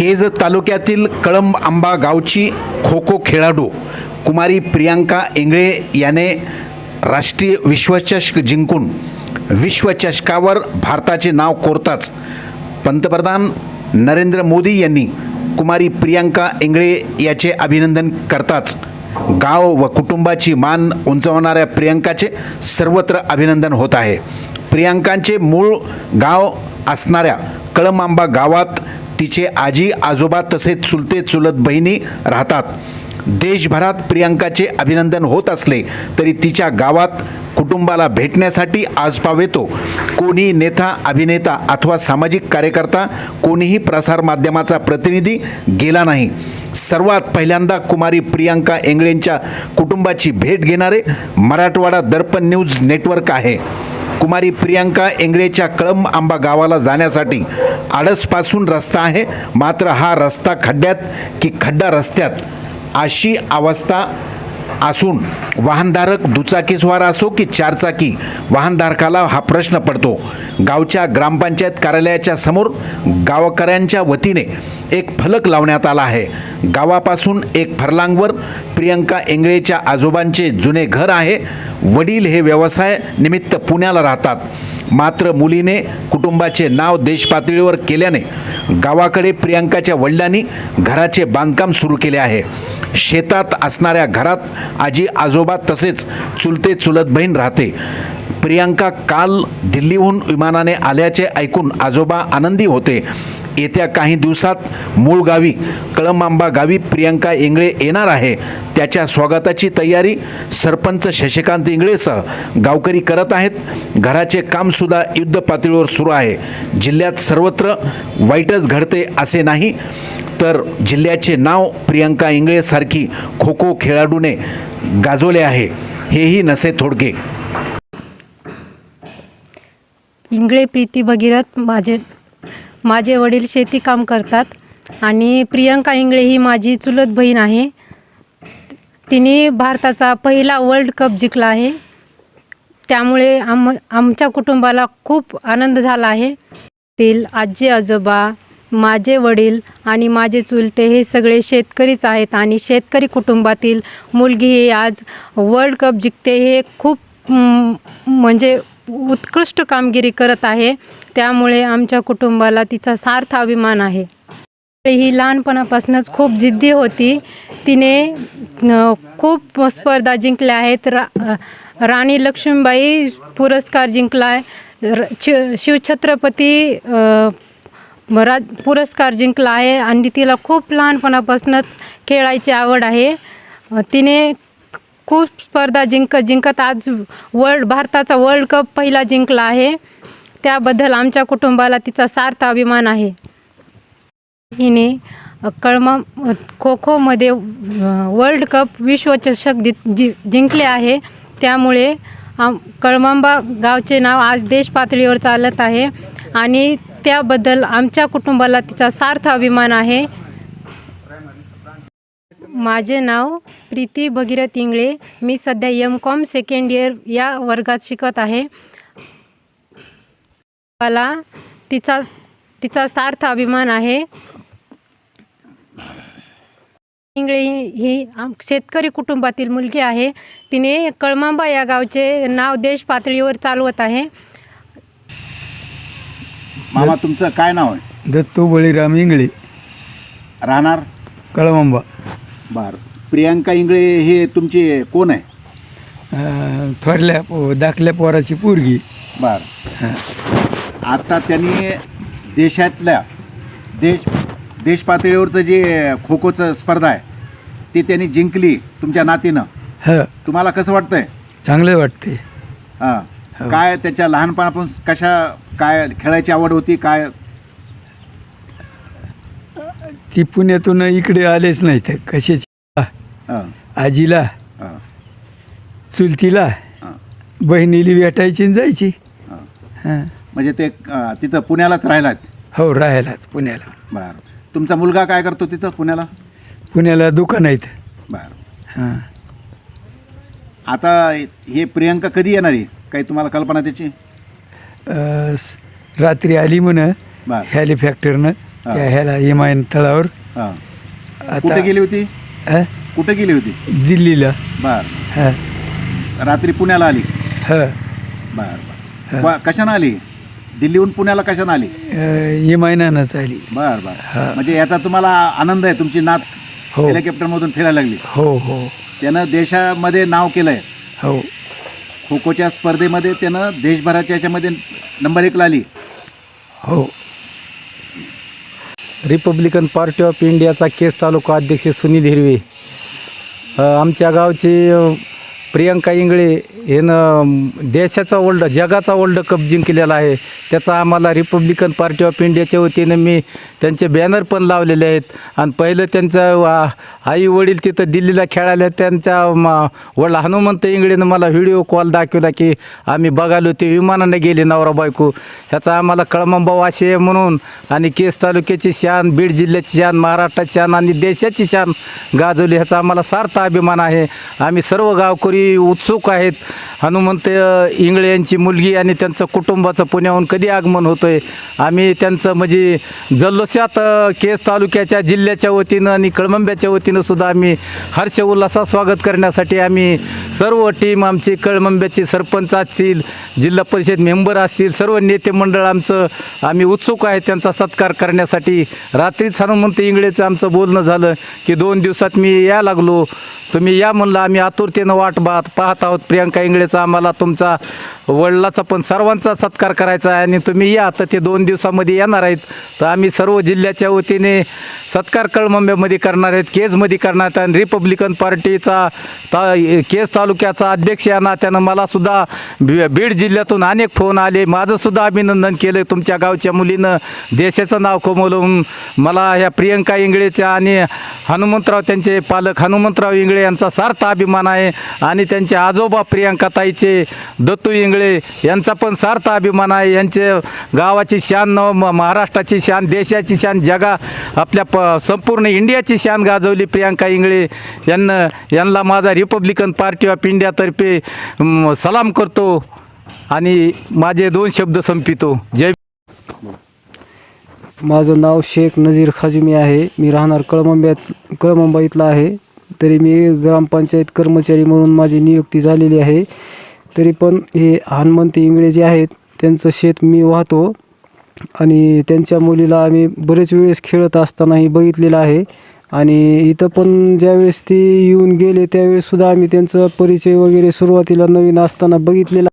केज तालुक्यातील कळंब आंबा गावची खो खो खेळाडू कुमारी प्रियांका इंगळे याने राष्ट्रीय विश्वचषक जिंकून विश्वचषकावर भारताचे नाव कोरताच. पंतप्रधान नरेंद्र मोदी यांनी कुमारी प्रियांका इंगळे याचे अभिनंदन करताच गाव व कुटुंबाची मान उंचावणाऱ्या प्रियांकाचे सर्वत्र अभिनंदन होत आहे. प्रियांकांचे मूळ गाव असणाऱ्या कळमांबा गावात तिचे आजी आजोबा तसेच चुलते चुलत बहिणी राहतात. देशभरात प्रियांकाचे अभिनंदन होत असले तरी तिच्या गावात कुटुंबाला भेटण्यासाठी आजपाव येतो. कोणी नेता अभिनेता अथवा सामाजिक कार्यकर्ता कोणीही प्रसारमाध्यमाचा प्रतिनिधी गेला नाही. सर्वात पहिल्यांदा कुमारी प्रियांका एंगळेंच्या कुटुंबाची भेट घेणारे मराठवाडा दर्पण न्यूज नेटवर्क आहे. कुमारी प्रियांका एंगळेच्या कळंब आंबा गावाला जाण्यासाठी आडसपासून रस्ता आहे. मात्र हा रस्ता खड्ड्यात की खड्डा रस्त्यात अशी अवस्था असून वाहनधारक दुचाकीस्वार असो की चारचाकी वाहनधारकाला हा प्रश्न पडतो. गावच्या ग्रामपंचायत कार्यालयाच्या समोर गावकऱ्यांच्या वतीने एक फलक लावण्यात आला आहे. गावापासून एक फरलांगवर प्रियंका एंगळेच्या आजोबांचे जुने घर आहे. वडील हे व्यवसाय निमित्त पुण्याला राहतात. मात्र मुलीने कुटुंबाचे नाव देशपातळीवर केल्याने गावाकडे प्रियांकाच्या वडिलांनी घराचे बांधकाम सुरू केले आहे. शेतात असणाऱ्या घरात आजी आजोबा तसेच चुलते चुलत बहीण राहते. प्रियांका काल दिल्लीहून विमानाने आल्याचे ऐकून आजोबा आनंदी होते. येत्या काही दिवसात मूळ गावी कळमांबा गावी प्रियांका इंगळे येणार आहे. त्याच्या स्वागताची तयारी सरपंच शशिकांत इंगळेसह गावकरी करत आहेत. घराचे कामसुद्धा युद्ध पातळीवर सुरू आहे. जिल्ह्यात सर्वत्र वाईटच घडते असे नाही तर जिल्ह्याचे नाव प्रियांका इंगळेसारखी खो खो खेळाडूने गाजवले आहे. हेही नसे थोडके इंगळे प्रीती भगीरथ माझे माझे वडील शेती काम करतात आणि प्रियंका इंगळे ही माझी चुलत बहीण आहे. तिने भारताचा पहिला वर्ल्ड कप जिंकला आहे. त्यामुळे आम आमच्या कुटुंबाला खूप आनंद झाला आहे. तील आजी आजोबा माझे वडील आणि माझे चुलते हे सगळे शेतकरीच आहेत आणि शेतकरी कुटुंबातील मुलगी ही आज वर्ल्ड कप जिंकते हे खूप म्हणजे उत्कृष्ट कामगिरी करत आहे. त्यामुळे आमच्या कुटुंबाला तिचा सार्थ अभिमान आहे. ही लहानपणापासूनच खूप जिद्दी होती. तिने खूप स्पर्धा जिंकल्या आहेत. रा राणी लक्ष्मीबाई पुरस्कार जिंकला आहे र- शि- शिवछत्रपती अ, पुरस्कार जिंकला आहे. आणि तिला खूप लहानपणापासूनच खेळायची आवड आहे. तिने खूप स्पर्धा जिंकत जिंकत आज वर्ल्ड भारताचा वर्ल्ड कप पहिला जिंकला आहे. त्याबद्दल आमच्या कुटुंबाला तिचा सार्थ अभिमान आहे. हिने कळमा खो खोमध्ये वर्ल्ड कप विश्वचषक दि जि जिंकले आहे. त्यामुळे आम कळमांबा गावचे नाव आज देश पातळीवर चालत आहे. आणि त्याबद्दल आमच्या कुटुंबाला तिचा सार्थ अभिमान आहे. माझे नाव प्रीती भगीरथ इंगळे. मी सध्या एम कॉम सेकंड इयर या वर्गात शिकत आहे. मला तिचा तिचा सार्थ अभिमान आहे. इंगळे ही शेतकरी कुटुंबातील मुलगी आहे. तिने कळमांबा या गावचे नाव देश पातळीवर चालवत आहे. मामा तुमचं काय नाव आहे? दत्तू बळीराम इंगळे. राहणार? कळमांबा बर. प्रियांका इंगळे हे तुमचे कोण आहे? अं, थोरल्या पो दाखल्या पोराची पोरगी. बर. आता त्यांनी देशातल्या देश देश पातळीवरचं जे खो खोचं स्पर्धा आहे ती त्यांनी जिंकली तुमच्या नातीनं. ह. तुम्हाला कसं वाटतंय? चांगलं वाटते हां. हो. काय त्याच्या लहानपणापासून कशा काय खेळायची आवड होती काय ती पुण्यातून इकडे आलेच नाही तर कशाची? हां. आजीला हां. चुलतीला बहिणीली भेटायची आणि जायची. हां. हां. म्हणजे ते तिथं पुण्यालाच राहिलात? हो राहायलाच पुण्याला. बरं. तुमचा मुलगा काय करतो तिथं पुण्याला? पुण्याला दुकान आहेत. बरं. हां. आता हे प्रियंका कधी येणार आहे? काही तुम्हाला कल्पना त्याची? रात्री आली म्हण हेलिफॅक्टरनं. त्या ह्याला इमायन तळावर. हां. कुठे गेली होती? हा? कुठे गेली होती? दिल्लीला. बर. हा. रात्री पुण्याला आली? हा. बर बर. वा- कशानं आली? दिल्लीहून पुण्याला कशानं आली? इमायनानंच आली. बर बर. म्हणजे याचा तुम्हाला आनंद आहे तुमची नात हो. हेलिकॉप्टरमधून फिरायला लागली. हो हो. त्यानं देशामध्ये नाव केलंय. हो. खो खोच्या स्पर्धेमध्ये त्यानं देशभराच्या याच्यामध्ये नंबर एकला आली. हो. रिपब्लिकन पार्टी ऑफ इंडियाचा केस तालुका अध्यक्ष सुनील हिरवे. आमच्या गावचे प्रियंका इंगळे यानं देशाचा वर्ल्ड जगाचा वर्ल्ड कप जिंकलेला आहे. त्याचा आम्हाला रिपब्लिकन पार्टी ऑफ इंडियाच्या वतीनं मी त्यांचे बॅनर पण लावलेले आहेत. आणि पहिलं त्यांचं आई वडील तिथं दिल्लीला खेळायला त्यांच्या वडील हनुमंत इंगळेनं मला व्हिडिओ कॉल दाखवला की आम्ही बघालो ते विमानाने गेले नवरा बायको. ह्याचा आम्हाला कळमंबाव असे आहे म्हणून. आणि केस तालुक्याची शान बीड जिल्ह्याची शान महाराष्ट्राची शान आणि देशाची शान गाजवली. ह्याचा आम्हाला सार्थ अभिमान आहे. आम्ही सर्व गावकरी उत्सुक आहेत. हनुमंत इंगळे यांची मुलगी आणि त्यांचं कुटुंबाचं पुण्याहून कधी आगमन होतं आहे आम्ही त्यांचं म्हणजे जल्लोषात केस तालुक्याच्या जिल्ह्याच्या वतीनं आणि कळमंब्याच्या वतीनं सुद्धा आम्ही हर्ष उल्हासात स्वागत करण्यासाठी आम्ही सर्व टीम आमची कळमंब्याची सरपंच असतील जिल्हा परिषद मेंबर असतील सर्व नेते मंडळ आमचं आम्ही उत्सुक आहे त्यांचा सत्कार करण्यासाठी. रात्रीच हनुमंत इंगळेचं आमचं बोलणं झालं की दोन दिवसात मी या लागलो. तुम्ही या म्हणलं आम्ही आतुरतेनं वाट पाहत पाहत आहोत प्रियांका इंगळेचा आम्हाला तुमचा वडिलाचा पण सर्वांचा सत्कार करायचा आहे आणि तुम्ही या तर ते दोन दिवसामध्ये येणार आहेत. तर आम्ही सर्व जिल्ह्याच्या वतीने सत्कार कळमंब्यामध्ये करणार आहेत केजमध्ये करणार आहेत आणि रिपब्लिकन पार्टीचा ता केज तालुक्याचा अध्यक्ष या नात्यानं मला सुद्धा बी- बीड जिल्ह्यातून अनेक फोन आले. माझंसुद्धा अभिनंदन केलं तुमच्या गावच्या मुलीनं. देशाचं नाव कमवलं मला ह्या प्रियंका इंगळेच्या आणि हनुमंतराव त्यांचे पालक हनुमंतराव इंगळे यांचा सार्थ अभिमान आहे आणि त्यांचे आजोबा प्रियंकाताईचे दत्तू इंगळे यांचा पण सार्थ अभिमान आहे. यांचे गावाची शान म- महाराष्ट्राची शान देशाची शान जगा आपल्या प संपूर्ण इंडियाची शान गाजवली प्रियंका इंगळे. यांना यांना माझा रिपब्लिकन पार्टी ऑफ इंडियातर्फे सलाम करतो आणि माझे दोन शब्द संपितो. जय माझं नाव शेख नजीर खाजुमी आहे. मी राहणार कळमंब्यात कळमंबईतला इथला आहे. तरी मी ग्रामपंचायत कर्मचारी म्हणून माझी नियुक्ती झालेली आहे. तरी पण हे हनुमंती इंगळे जे आहेत त्यांचं शेत मी वाहतो आणि त्यांच्या मुलीला आम्ही बरेच वेळेस खेळत असतानाही बघितलेलं आहे. आणि इथं पण ज्यावेळेस ते येऊन गेले त्यावेळेससुद्धा आम्ही त्यांचा परिचय वगैरे सुरुवातीला नवीन असताना बघितलेला